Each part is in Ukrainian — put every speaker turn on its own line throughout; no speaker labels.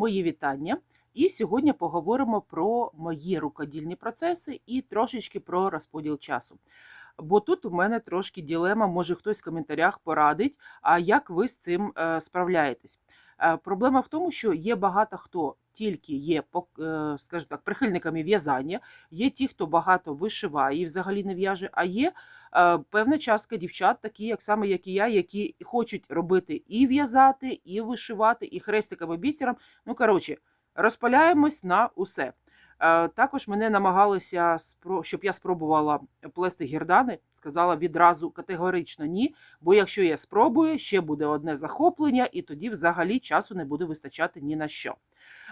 Мої вітання. І сьогодні поговоримо про мої рукодільні процеси і трошечки про розподіл часу. Бо тут у мене трошки ділема, може хтось в коментарях порадить, а як ви з цим е, справляєтесь. Е, Проблема в тому, що є багато хто тільки є, е, скажімо так, прихильниками в'язання, є ті, хто багато вишиває і взагалі не в'яже, а є е, певна частка дівчат, такі як саме як і я, які хочуть робити і в'язати, і вишивати, і хрестиком, і бісером. Ну, коротше, розпаляємось на усе. Е, Також мене намагалися, щоб я спробувала плести гірдани. Сказала відразу категорично ні. Бо якщо я спробую, ще буде одне захоплення, і тоді взагалі часу не буде вистачати ні на що.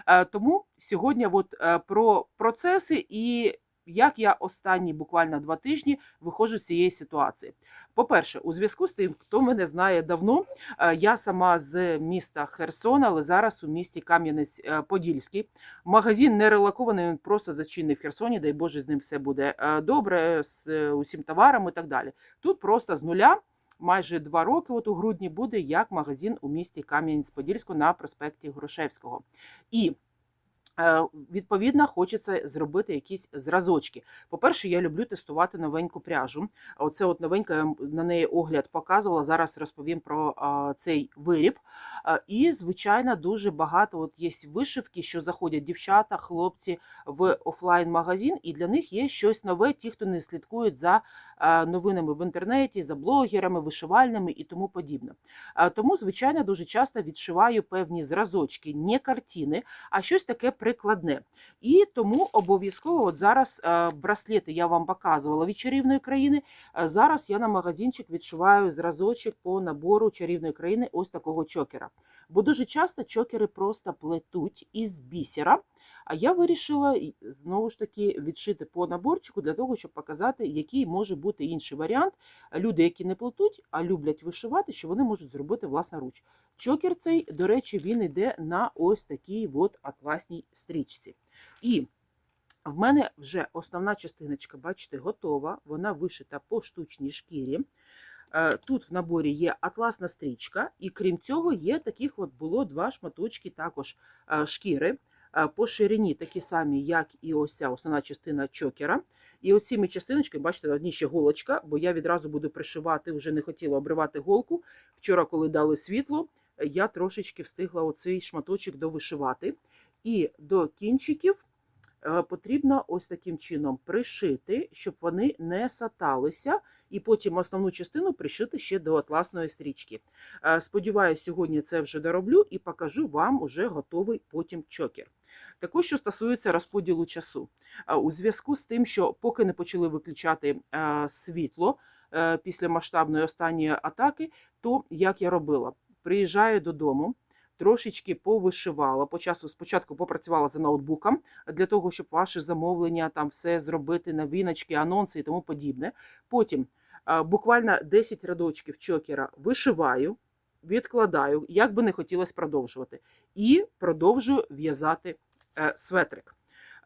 Е, Тому сьогодні от е, про процеси і як я останні буквально два тижні виходжу з цієї ситуації. По-перше, у зв'язку з тим, хто мене знає давно, е, я сама з міста Херсон, але зараз у місті Кам'янець-Подільський. Магазин не релокований, він просто зачинений в Херсоні, дай Боже, з ним все буде добре, з усім товаром і так далі. Тут просто з нуля. Майже два роки, от у грудні, буде як магазин у місті Кам'янець-Подільську на проспекті Грушевського. І відповідно хочеться зробити якісь зразочки. По-перше, я люблю тестувати новеньку пряжу. Оце от новенька я на неї огляд показувала. Зараз розповім про цей виріб. І, звичайно, дуже багато от є вишивки, що заходять дівчата, хлопці в офлайн-магазин, і для них є щось нове, ті, хто не слідкують за новинами в інтернеті, за блогерами, вишивальними і тому подібне. Тому, звичайно, дуже часто відшиваю певні зразочки, не картини, а щось таке прикладне. І тому обов'язково от зараз е, браслети я вам показувала від чарівної країни. Е, Зараз я на магазинчик відшиваю зразочок по набору чарівної країни ось такого чокера. Бо дуже часто чокери просто плетуть із бісера. А я вирішила знову ж таки відшити по наборчику для того, щоб показати, який може бути інший варіант. Люди, які не плетуть, а люблять вишивати, що вони можуть зробити власноруч. Чокер цей, до речі, він йде на ось такій от атласній стрічці. І в мене вже основна частиночка, бачите, готова. Вона вишита по штучній шкірі. Е, Тут в наборі є атласна стрічка, і крім цього, є таких от було два шматочки також е, шкіри по ширині, такі самі, як і ось ця основна частина чокера. І оціми частиночками, бачите, на одній ще голочка, бо я відразу буду пришивати, вже не хотіла обривати голку. Вчора, коли дали світло, я трошечки встигла оцей шматочок довишивати. І до кінчиків е, потрібно ось таким чином пришити, щоб вони не саталися, і потім основну частину пришити ще до атласної стрічки. Е, Сподіваюсь, сьогодні це вже дороблю і покажу вам уже готовий потім чокер. Також, що стосується розподілу часу, Е, у зв'язку з тим, що поки не почали виключати е, світло е, після масштабної останньої атаки, то як я робила? Приїжджаю додому, трошечки повишивала. По часу спочатку попрацювала за ноутбуком для того, щоб ваші замовлення там все зробити, новиночки, анонси і тому подібне. Потім буквально 10 рядочків чокера вишиваю, відкладаю, як би не хотілося продовжувати, і продовжую в'язати светрик.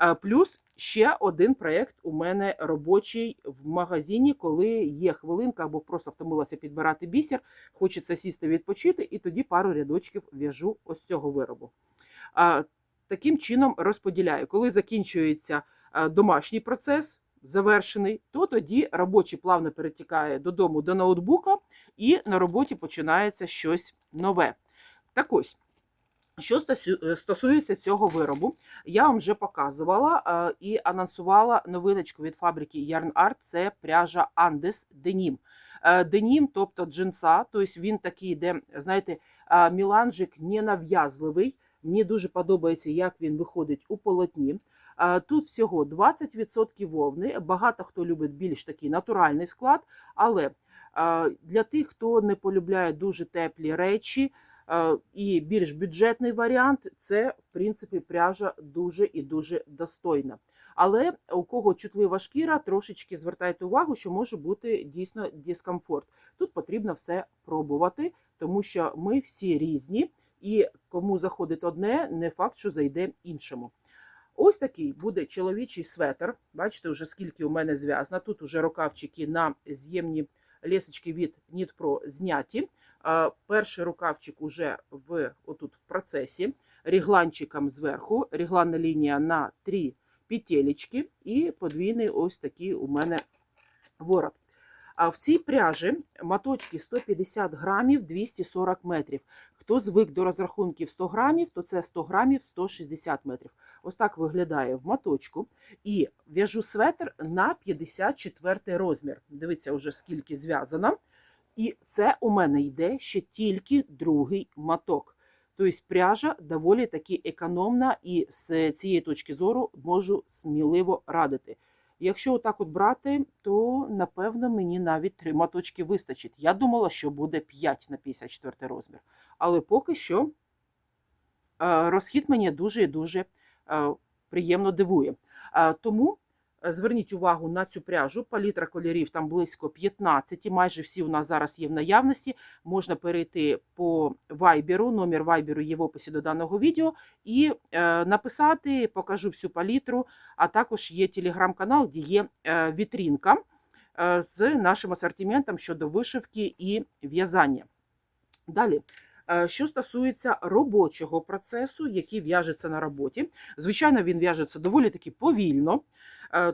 Е, Плюс ще один проєкт у мене робочий в магазині, коли є хвилинка або просто втомилася підбирати бісер, хочеться сісти відпочити, і тоді пару рядочків в'яжу ось цього виробу. Таким чином розподіляю. Коли закінчується домашній процес, завершений, то тоді робочий плавно перетікає додому до ноутбука, і на роботі починається щось нове. Так ось. Що е, стосується цього виробу, я вам вже показувала е, і анонсувала новиночку від фабрики Yarn Art. Це пряжа Andes Denim. Денім, тобто джинса, тобто він такий, йде, знаєте, е, міланжик ненав'язливий. Мені дуже подобається, як він виходить у полотні. Тут всього 20% вовни. Багато хто любить більш такий натуральний склад, але для тих, хто не полюбляє дуже теплі речі, і більш бюджетний варіант це, в принципі, пряжа дуже і дуже достойна. Але у кого чутлива шкіра, трошечки звертайте увагу, що може бути дійсно дискомфорт. Тут потрібно все пробувати, тому що ми всі різні, і кому заходить одне, не факт, що зайде іншому. Ось такий буде чоловічий светр. Бачите, вже скільки у мене зв'язано. Тут уже рукавчики на з'ємні лісочки від Pro зняті. Перший рукавчик уже в, отут в процесі. рігланчиком зверху, рігланна лінія на 3 петелечки і подвійний ось такий у мене ворот. А в цій пряжі моточки 150 грамів 240 метрів. Хто звик до розрахунків 100 грамів, то це 100 грамів 160 метрів. Ось так виглядає в моточку. І в'яжу светр на 54 розмір. Дивіться, вже скільки зв'язано. І це у мене йде ще тільки другий моток. Тобто пряжа доволі таки економна, і з цієї точки зору можу сміливо радити. Якщо отак от брати, то напевно мені навіть три моточки вистачить. Я думала, що буде 5 на 54 розмір. Але поки що е, розхід мені дуже і дуже е, приємно дивує. Е, Тому зверніть увагу на цю пряжу. Палітра кольорів там близько 15, майже всі у нас зараз є в наявності. Можна перейти по вайберу, номер вайберу є в описі до даного відео, і е, написати, покажу всю палітру. А також є телеграм-канал, де є е, вітрінка е, з нашим асортиментом щодо вишивки і в'язання. Далі. Е, Що стосується робочого процесу, який в'яжеться на роботі, звичайно, він в'яжеться доволі таки повільно, е,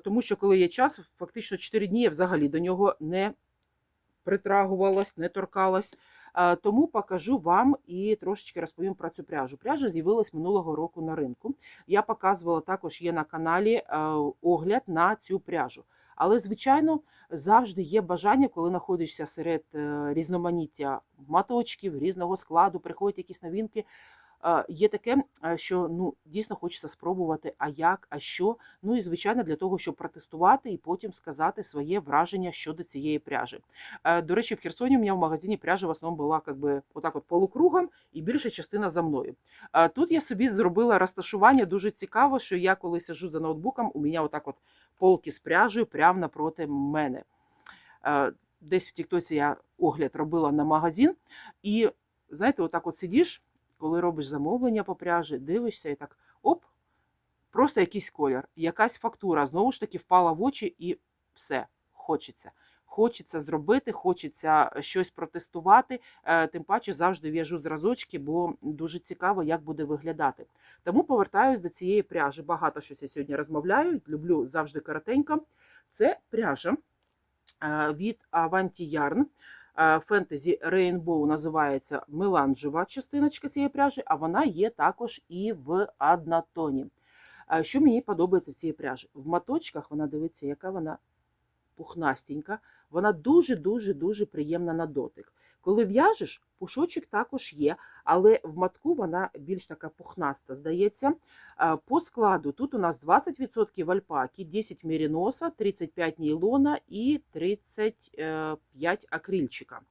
тому що коли є час, фактично 4 дні я взагалі до нього не притрагувалась, не торкалась. Е, Тому покажу вам і трошечки розповім про цю пряжу. Пряжа з'явилась минулого року на ринку. Я показувала також є на каналі е, огляд на цю пряжу. Але, звичайно, завжди є бажання, коли знаходишся серед е, різноманіття маточків, різного складу, приходять якісь новинки. Є таке, що ну дійсно хочеться спробувати, а як, а що. Ну і звичайно, для того, щоб протестувати і потім сказати своє враження щодо цієї пряжі. Е, До речі, в Херсоні у мене в магазині пряжа в основному була как би, отак от полукругом і більша частина за мною. Тут я собі зробила розташування дуже цікаво, що я коли сижу за ноутбуком, у мене отак от полки з пряжею прямо напроти мене. Е, Десь в Тіктоці я огляд робила на магазин, і знаєте, отак от сидиш, коли робиш замовлення по пряжі, дивишся і так оп, просто якийсь колір, якась фактура знову ж таки впала в очі, і все, хочеться. Хочеться зробити, хочеться щось протестувати. Е, Тим паче завжди в'яжу зразочки, бо дуже цікаво, як буде виглядати. Тому повертаюсь до цієї пряжі. Багато щось я сьогодні розмовляю. Люблю завжди коротенько. Це пряжа е, від Avanti Yarn. Фентезі Рейнбоу називається меланжева частиночка цієї пряжі, а вона є також і в однотоні. Що мені подобається в цій пряжі? В моточках вона дивиться, яка вона пухнастенька, вона дуже-дуже дуже приємна на дотик. Коли в'яжеш, пушочок також є, але в матку вона більш така пухнаста, здається. По складу тут у нас 20% альпаки, 10 мериноса, 35 нейлона і 35 акрильчика.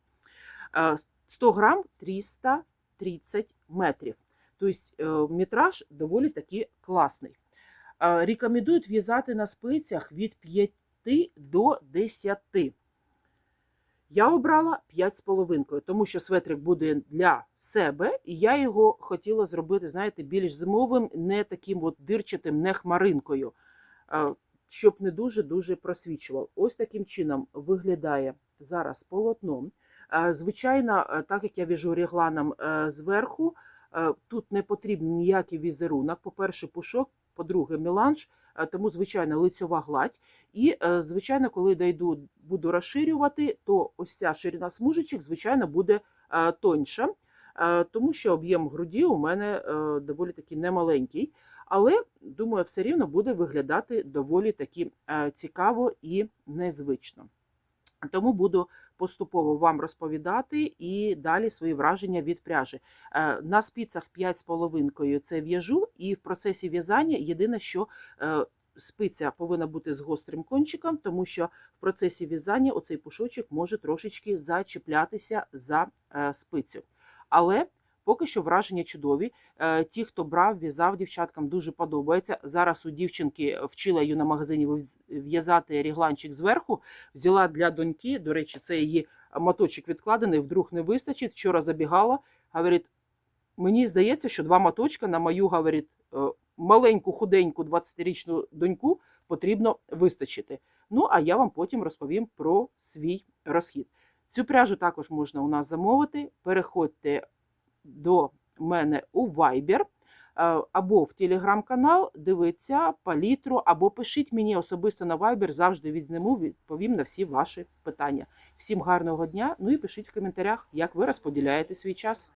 Е, 100 грам 330 метрів. Тобто метраж доволі таки класний. Рекомендують в'язати на спицях від 5 до 10. Я обрала 5,5, тому що светрик буде для себе, і я його хотіла зробити, знаєте, більш зимовим, не таким от дирчатим, не хмаринкою, щоб не дуже-дуже просвічував. Ось таким чином виглядає зараз полотно. Звичайно, е, так як я в'яжу регланом е, зверху, е, тут не потрібен ніякий візерунок. По-перше, пушок, по-друге, меланж, тому, звичайно, лицьова гладь. І, е, звичайно, коли дойду, буду розширювати, то ось ця ширина смужечок, звичайно, буде е, тоньша, е, тому що об'єм груді у мене доволі таки немаленький. Але, думаю, все рівно буде виглядати доволі таки цікаво і незвично. Тому буду поступово вам розповідати і далі свої враження від пряжі. Е, На спицях 5,5 це в'яжу, і в процесі в'язання єдине, що е, спиця повинна бути з гострим кончиком, тому що в процесі в'язання оцей пушочок може трошечки зачіплятися за е, спицю. Але поки що враження чудові. Е, Ті, хто брав, в'язав дівчаткам, дуже подобається. Зараз у дівчинки вчила її на магазині в'язати рігланчик зверху. Взяла для доньки. До речі, це її моточок відкладений, вдруг не вистачить. Вчора забігала, говорить, мені здається, що два моточка на мою, говорить, е, маленьку, худеньку 20-річну доньку потрібно вистачити. Ну, а я вам потім розповім про свій розхід. Цю пряжу також можна у нас замовити. Переходьте до мене у Viber. е, або в телеграм-канал, дивиться палітру, або пишіть мені особисто на Viber, завжди відзніму, відповім на всі ваші питання. Всім гарного дня. Ну і пишіть в коментарях, як ви розподіляєте свій час.